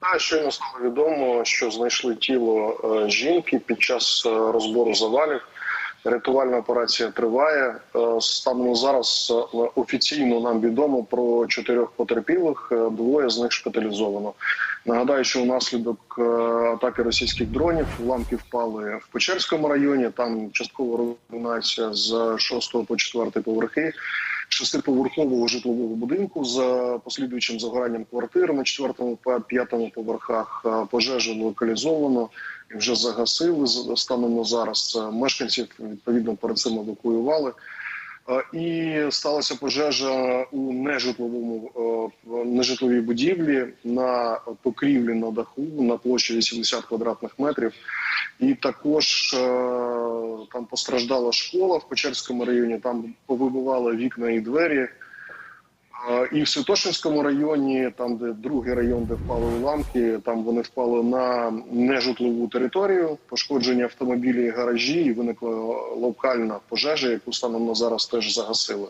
Та щойно стало відомо, що знайшли тіло е, жінки під час е, розбору завалів. Рятувальна операція триває. Е, Станом зараз офіційно нам відомо про чотирьох потерпілих. Двоє з них шпиталізовано. Нагадаю, що внаслідок атаки російських дронів уламки впали в Печерському районі. Там часткова руйнація з 6 по 4 поверхи шестиповерхового житлового будинку з послідуючим загоранням квартир на четвертому п'ятому поверхах. Пожежу локалізовано і вже загасили станом на зараз. Мешканців відповідно перед цим евакуювали. І сталася пожежа у нежитловому е, нежитловій будівлі на покрівлі на даху на площі 80 квадратних метрів. І також е, там постраждала школа в Печерському районі. Там повибивали вікна і двері. І в Святошинському районі, там де другий район, де впали уламки, там вони впали на нежитлову територію, пошкоджені автомобілі і гаражі, і виникла локальна пожежа, яку станом на зараз теж загасили.